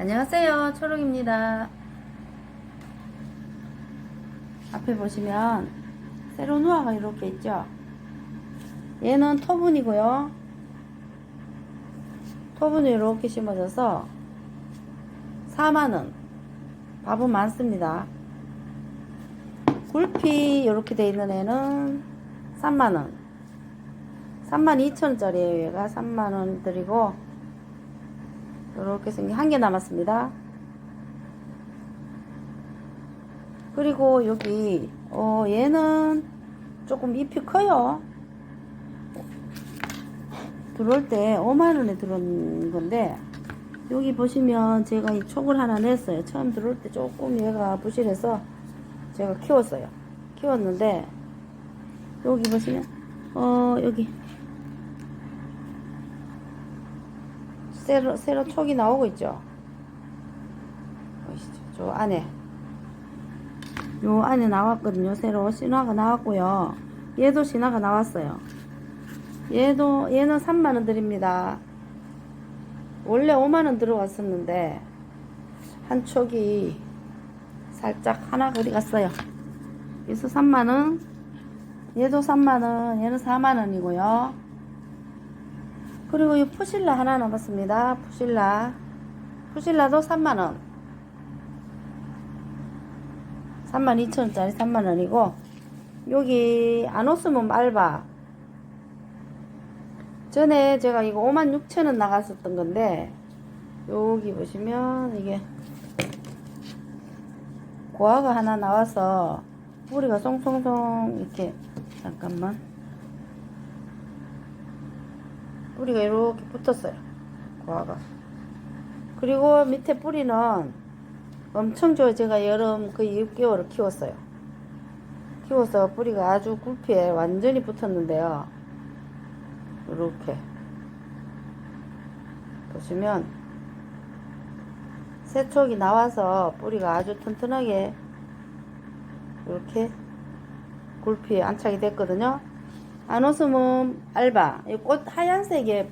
안녕하세요. 초롱입니다. 앞에 보시면 세로누아가 이렇게 있죠. 얘는 토분이고요. 토분이 이렇게 심어져서 4만원. 밥은 많습니다. 굴피 이렇게 돼 있는 애는 3만원. 32,000원짜리예요. 얘가 3만원 드리고 이렇게 생긴 한 개 남았습니다. 그리고 여기 어 얘는 조금 잎이 커요. 들어올 때 5만원에 들어온 건데 여기 보시면 제가 이 촉을 하나 냈어요. 처음 들어올 때 조금 얘가 부실해서 제가 키웠어요. 키웠는데 여기 보시면 어 여기 세로 세로 촉이 나오고 있죠. 보이시죠? 저 안에 요 안에 나왔거든요. 새로 신화가 나왔고요. 얘도 신화가 나왔어요. 얘도 얘는 3만원 드립니다. 원래 5만원 들어왔었는데 한 촉이 살짝 하나 거리 갔어요. 그래서 3만원 얘도 3만원 얘는 4만원이고요. 그리고 이 푸실라 하나 남았습니다. 푸실라. 푸실라도 3만원. 32,000원짜리 3만원이고 여기 안 웃으면 말바. 전에 제가 이거 56,000원 나갔었던 건데 여기 보시면 이게 고아가 하나 나와서 뿌리가 송송송 이렇게 잠깐만 뿌리가 이렇게 붙었어요 고아가. 그리고 밑에 뿌리는 엄청 좋아요. 제가 여름 거의 6개월을 키웠어요. 키워서 뿌리가 아주 굵피에 완전히 붙었는데요. 이렇게. 보시면 새촉이 나와서 뿌리가 아주 튼튼하게 이렇게 굴피에 안착이 됐거든요 안 웃으면 알바. 이 꽃 하얀색에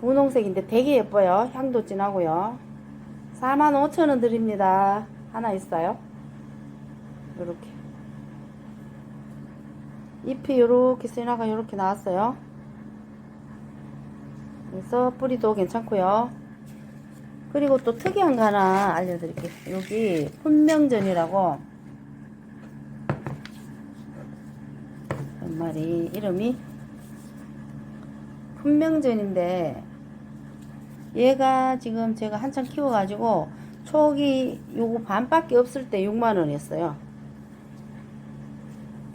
분홍색인데 되게 예뻐요. 향도 진하고요. 45,000원 드립니다. 하나 있어요? 이렇게. 잎이 이렇게 쓰나가 이렇게 나왔어요. 그래서 뿌리도 괜찮고요. 그리고 또 특이한 거 하나 알려드릴게요. 여기 fun명전이라고 한 마리 이름이 fun명전인데 얘가 지금 제가 한참 키워가지고 촉이 요거 반밖에 없을 때 6만원이었어요.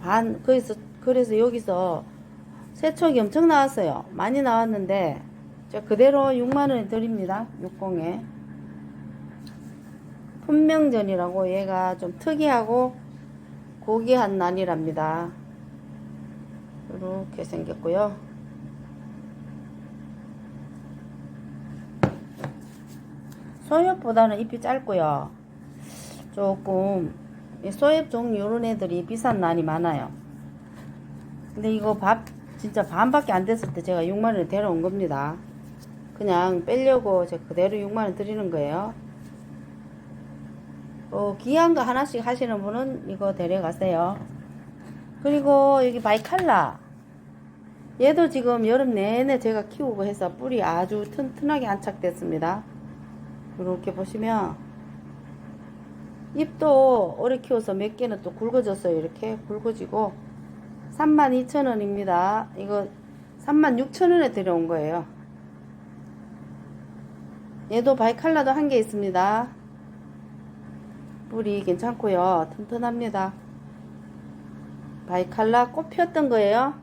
반 그래서 그래서 여기서 새촉이 엄청 나왔어요. 많이 나왔는데 저 그대로 6만원에 드립니다. 60에. 품명전이라고 얘가 좀 특이하고 고귀한 난이랍니다 이렇게 생겼고요. 소엽보다는 잎이 짧고요. 조금 이 소엽 종류 이런 애들이 비싼 난이 많아요. 근데 이거 밥 진짜 반밖에 안 됐을 때 제가 6만원에 데려온 겁니다. 그냥 빼려고 제가 그대로 6만원 드리는 거예요. 어, 귀한 거 하나씩 하시는 분은 이거 데려가세요 그리고 여기 바이칼라. 얘도 지금 여름 내내 제가 키우고 해서 뿌리 아주 튼튼하게 안착됐습니다. 이렇게 보시면 잎도 오래 키워서 몇 개는 또 굵어졌어요 이렇게 굵어지고 32,000원입니다. 이거 36,000원에 들여온 거예요. 얘도 바이칼라도 한 개 있습니다. 뿌리 괜찮고요. 튼튼합니다 바이칼라 꽃 피었던 거예요.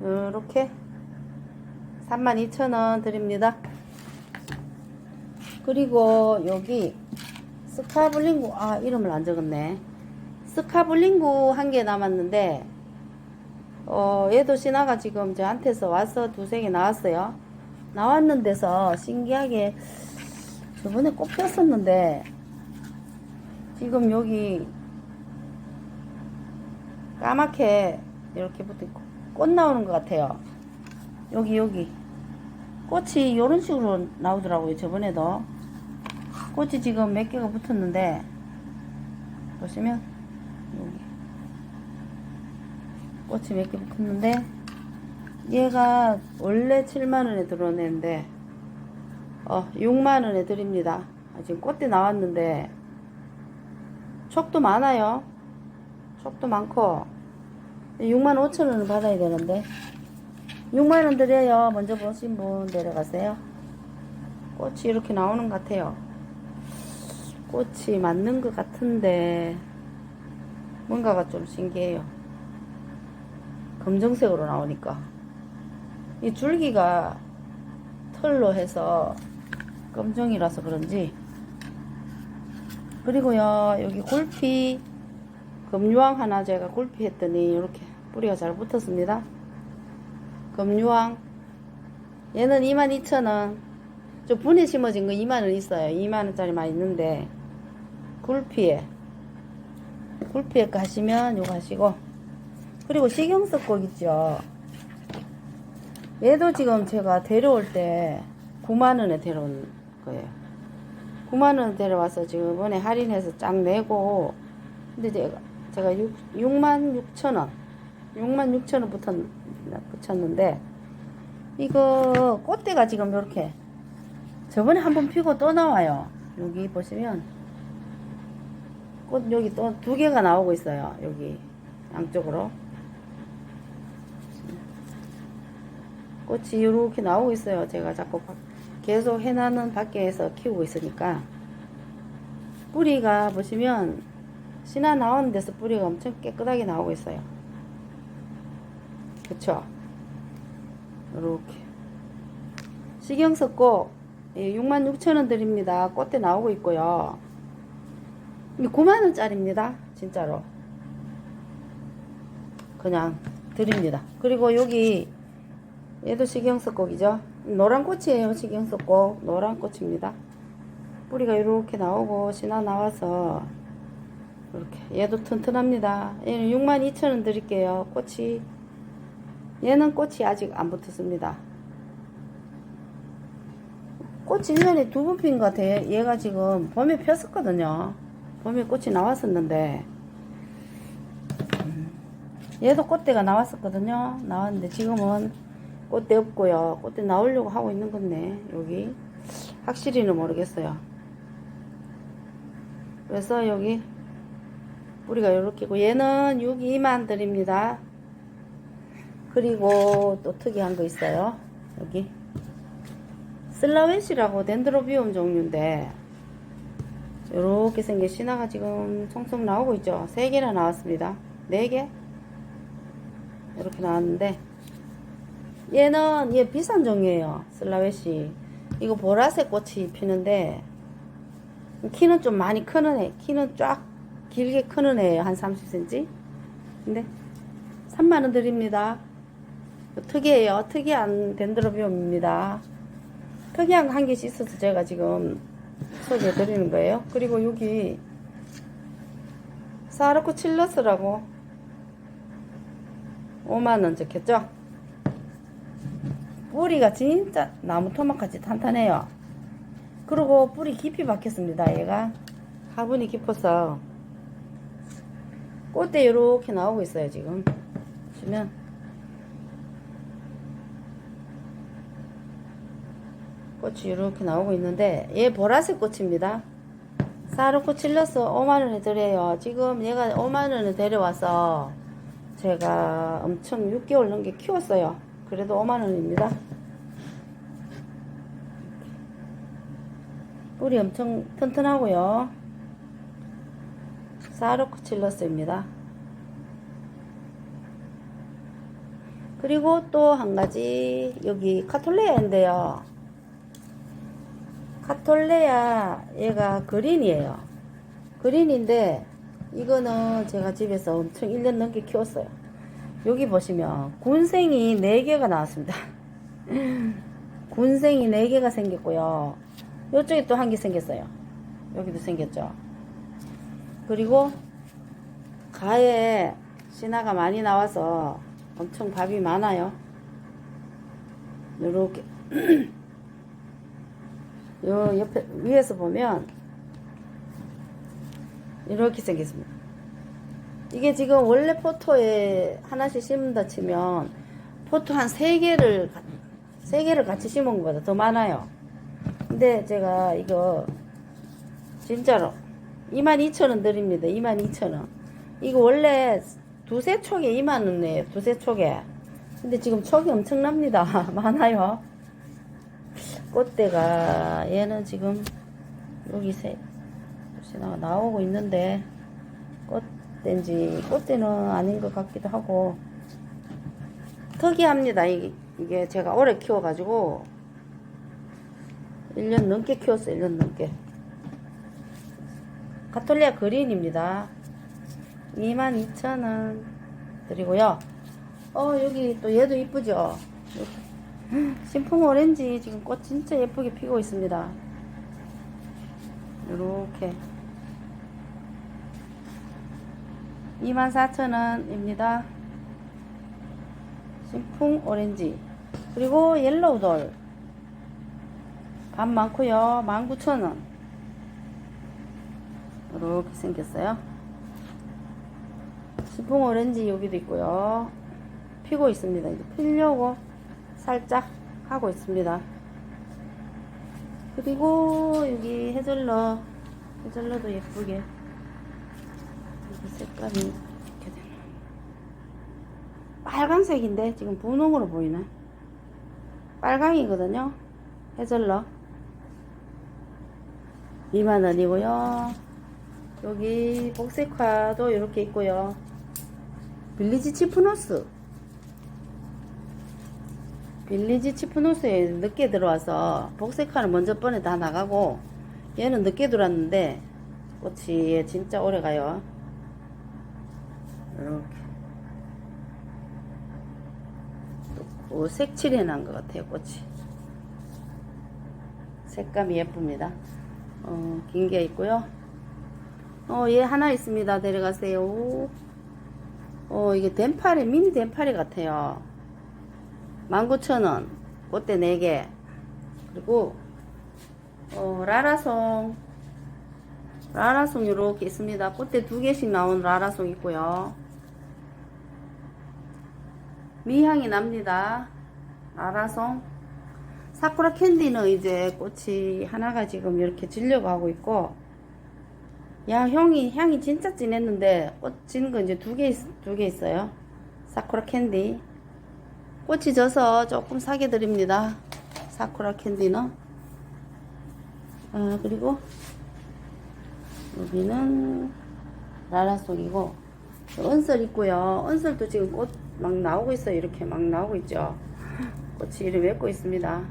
이렇게 32,000원 드립니다. 그리고 여기 스카블링구 아 이름을 안 적었네. 스카블링구 한 개 남았는데 어 얘도 신화가 지금 저한테서 와서 두세 개 나왔어요. 나왔는데서 신기하게 저번에 꽃 폈었는데 지금 여기 까맣게 이렇게 붙어 있고 꽃 나오는 것 같아요 여기 여기 꽃이 이런 식으로 나오더라고요. 저번에도. 꽃이 지금 몇 개가 붙었는데, 보시면, 여기. 꽃이 몇 개 붙었는데, 얘가 원래 7만원에 들어오는데, 어, 6만원에 드립니다. 아, 지금 꽃대 나왔는데, 촉도 많아요. 촉도 많고, 6만 5천 원을 받아야 되는데, 6만 원 드려요. 먼저 보신 분 내려가세요. 꽃이 이렇게 나오는 것 같아요. 꽃이 맞는 것 같은데, 뭔가가 좀 신기해요. 검정색으로 나오니까. 이 줄기가 털로 해서 검정이라서 그런지. 그리고요, 여기 굴피, 금유황 하나 제가 굴피 했더니 이렇게 뿌리가 잘 붙었습니다. 금유황. 얘는 22,000원. 저 분에 심어진 거 2만원 있어요. 2만원짜리만 있는데, 굴피에. 굴피에 거 하시면 요거 하시고. 그리고 식용석곡 있죠. 얘도 지금 제가 데려올 때 9만원에 데려온 거예요. 9만원 데려와서 지금 이번에 할인해서 쫙 내고, 근데 제가, 제가 6, 6만 6천 원. 6만 6천원 붙었, 붙였는데, 이거 꽃대가 지금 이렇게 저번에 한번 피고 또 나와요. 여기 보시면 꽃 여기 또 두 개가 나오고 있어요. 여기 양쪽으로 꽃이 이렇게 나오고 있어요. 제가 자꾸 바- 계속 해나는 밖에서 키우고 있으니까 뿌리가 보시면 신화 나오는 데서 뿌리가 엄청 깨끗하게 나오고 있어요. 그쵸? 이렇게 식용석 꼭 66,000원 드립니다. 꽃대 나오고 있고요. 9만원짜리입니다. 진짜로. 그냥 드립니다. 그리고 여기 얘도 식용석 꼭이죠. 노란 꽃이에요. 식용석 꼭. 노란 꽃입니다. 뿌리가 이렇게 나오고 신화 나와서 이렇게 얘도 튼튼합니다. 얘는 62,000원 드릴게요. 꽃이 얘는 꽃이 아직 안 붙었습니다. 꽃이 1년에 두 번 핀 것 같아요. 얘가 지금 봄에 폈었거든요. 봄에 꽃이 나왔었는데, 음, 얘도 꽃대가 나왔었거든요. 나왔는데 지금은 꽃대 없고요. 꽃대 나오려고 하고 있는 건데, 여기. 확실히는 모르겠어요. 그래서 여기 뿌리가 이렇게고, 얘는 6, 2만 드립니다. 그리고 또 특이한 거 있어요. 여기. 슬라웨시라고 덴드로비움 종류인데, 이렇게 생긴 신화가 지금 총총 나오고 있죠. 세 개나 나왔습니다. 네 개? 이렇게 나왔는데, 얘는, 얘 비싼 종이에요. 슬라웨시. 이거 보라색 꽃이 피는데, 키는 좀 많이 크는 애. 키는 쫙 길게 크는 애예요. 한 30cm. 근데, 3만원 드립니다. 특이해요. 특이한 덴드로비움입니다. 특이한 거한 개씩 있어서 제가 지금 소개해 드리는 거예요. 그리고 여기 사르코 칠러스라고 5만원 적혔죠? 뿌리가 진짜 나무 토막같이 탄탄해요. 그리고 뿌리 깊이 박혔습니다. 얘가 화분이 깊어서 꽃대 이렇게 나오고 있어요. 지금 보시면 꽃이 이렇게 나오고 있는데 얘 보라색 꽃입니다. 사르코 칠러스 5만원에 드려요. 지금 얘가 5만원에 데려와서 제가 엄청 6개월 넘게 키웠어요. 그래도 5만원입니다. 뿌리 엄청 튼튼하고요. 사르코 칠러스입니다. 그리고 또 한 가지 여기 카톨레아인데요. 카톨레아 얘가 그린이에요. 그린인데 이거는 제가 집에서 엄청 1년 넘게 키웠어요. 여기 보시면 군생이 4개가 나왔습니다. 군생이 4개가 생겼고요. 이쪽에 또 한 개 생겼어요. 여기도 생겼죠. 그리고 가에 신화가 많이 나와서 엄청 밥이 많아요. 요렇게 요 옆에 위에서 보면 이렇게 생겼습니다. 이게 지금 원래 포토에 하나씩 심는다 치면 포토 한 세 개를 세 개를 같이 심은 것보다 더 많아요. 근데 제가 이거 진짜로 22,000원 드립니다. 22,000원. 이거 원래 두세 촉에 2만원이에요. 두세 촉에. 근데 지금 촉이 엄청납니다. 많아요. 꽃대가 얘는 지금 여기 세 나오고 있는데 꽃대인지 꽃대는 아닌 것 같기도 하고 특이합니다. 이게, 이게 제가 오래 키워가지고 1년 넘게 키웠어요. 1년 넘게. 카톨리아 그린입니다. 22,000원 드리고요. 어, 여기 또 얘도 이쁘죠? 신풍 오렌지 지금 꽃 진짜 예쁘게 피고 있습니다. 이렇게 24,000원입니다. 신풍 오렌지 그리고 옐로우돌 밥 많고요 19,000원 이렇게 생겼어요. 신풍 오렌지 여기도 있고요. 피고 있습니다. 이제 피려고 살짝 하고 있습니다. 그리고 여기 해절러 해절러도 예쁘게 여기 색감이 이렇게 되네. 빨간색인데 지금 분홍으로 보이네. 빨강이거든요. 해절러 2만원이고요 여기 복색화도 이렇게 있고요. 빌리지 치프노스. 빌리지 치프노스에 늦게 들어와서 복색화는 먼저 번에 다 나가고 얘는 늦게 들어왔는데 꽃이 얘 진짜 오래 가요. 이렇게. 또 색칠해 놓은 것 같아요 꽃이. 색감이 예쁩니다. 어, 긴 게 있고요 어, 얘 하나 있습니다. 데려가세요. 어, 이게 덴파리 미니 덴파리 같아요. 19,000원. 꽃대 4개. 그리고 어, 라라송. 라라송 이렇게 있습니다. 꽃대 2개씩 나온 라라송 있고요. 미향이 납니다. 라라송. 사쿠라 캔디는 이제 꽃이 하나가 지금 이렇게 질려고 하고 있고 야 향이 향이 진짜 진했는데 꽃 진 거 이제 두 개 두 개 있어요 사쿠라 캔디 꽃이 져서 조금 사게 드립니다. 사쿠라 캔디는. 아, 그리고 여기는 라라송이고 은설 있고요. 은설도 지금 꽃 막 나오고 있어요. 이렇게 막 나오고 있죠. 꽃이 이렇게 맺고 있습니다.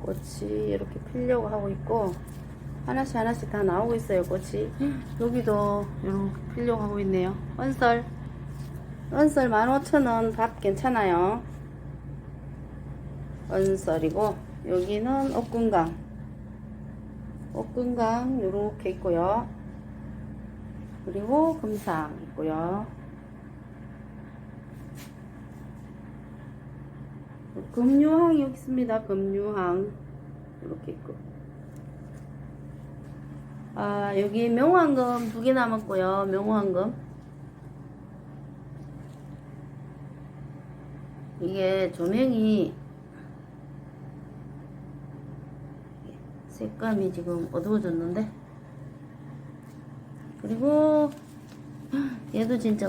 꽃이 이렇게 피려고 하고 있고 하나씩 하나씩 다 나오고 있어요. 꽃이 여기도 이렇게 피려고 하고 있네요. 은설 은설 15,000원 밥 괜찮아요. 은설이고 여기는 옥금강 옥금강 요렇게 있고요. 그리고 금상 있고요. 금유항 여기 있습니다. 금유항 이렇게 있고 아 여기 명황금 두 개 남았고요. 명황금. 이게 조명이 색감이 지금 어두워졌는데? 그리고 얘도 진짜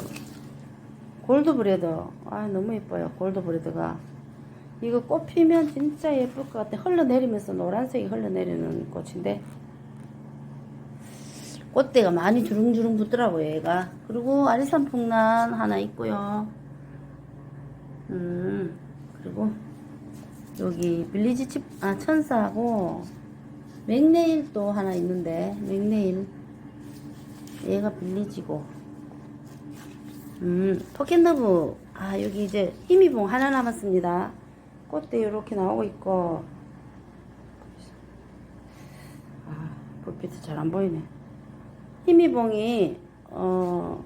골드브레드 아 너무 예뻐요. 골드브레드가. 이거 꽃 피면 진짜 예쁠 것 같아. 흘러내리면서 노란색이 흘러내리는 꽃인데 꽃대가 많이 주릉주릉 붙더라고요 얘가 그리고 아리산 풍란 하나 있고요 음, 그리고 여기 빌리지 칩, 아, 천사하고 맥네일도 하나 있는데, 맥네일. 얘가 빌리지고. 음, 포켓너브. 아, 여기 이제 희미봉 하나 남았습니다. 꽃대 이렇게 나오고 있고. 아, 불빛이 잘 안 보이네. 희미봉이, 어,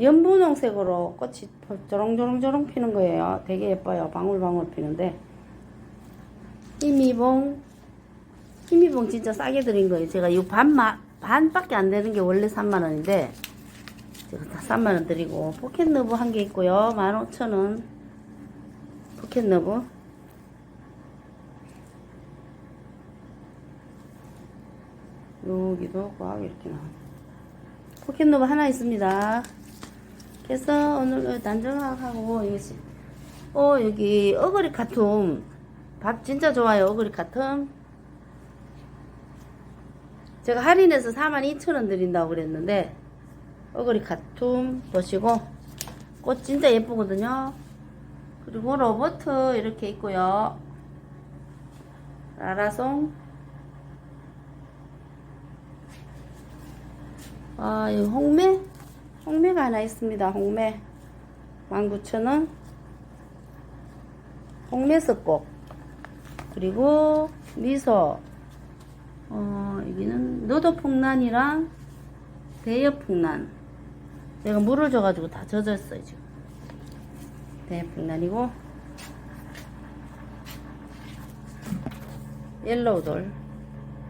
연분홍색으로 꽃이 조롱조롱조롱 피는 거예요. 되게 예뻐요. 방울방울 피는데. 희미봉 희미봉 진짜 싸게 드린 거예요. 제가 이 반마, 반밖에 안 되는 게 원래 3만원인데 제가 다 3만원 드리고 포켓 너브 한 개 있고요. 15,000원 포켓 너브 여기도 꽉 이렇게 나와 포켓 너브 하나 있습니다. 그래서 오늘 단정하고 이것이 어 여기 어그리 카툼 밥 진짜 좋아요 어그리 카툼 제가 할인해서 42,000원 드린다고 그랬는데 어그리 카툼 보시고 꽃 진짜 예쁘거든요. 그리고 로버트 이렇게 있고요. 라라송 아 여기 홍매? 홍매가 하나 있습니다 홍매. 19,000원. 홍매석곡. 그리고 미소. 어 여기는 너도 풍란이랑 대여 풍란. 제가 물을 줘가지고 다 젖었어요 지금. 대여 풍란이고. 옐로우 돌.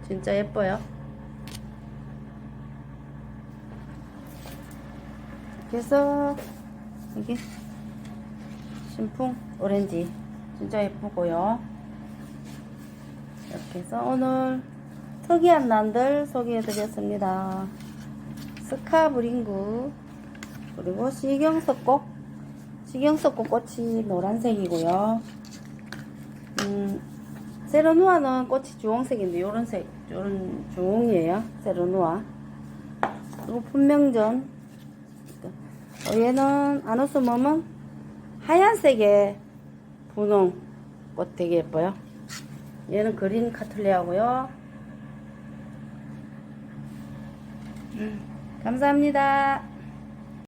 진짜 예뻐요 그래서 여기 신풍 오렌지. 진짜 예쁘고요. 이렇게 해서 오늘 특이한 난들 소개해 드렸습니다. 스카브링구 그리고 시경석꽃. 시경석꽃 꽃이 노란색이고요. 음, 세로누아는 꽃이 주홍색인데 요런 색 요런 주홍이에요. 세로누아. 그리고 분명전. 어, 얘는 아노스멈은 하얀색의 분홍 꽃 되게 예뻐요. 얘는 그린 카틀레아고요. 음, 감사합니다.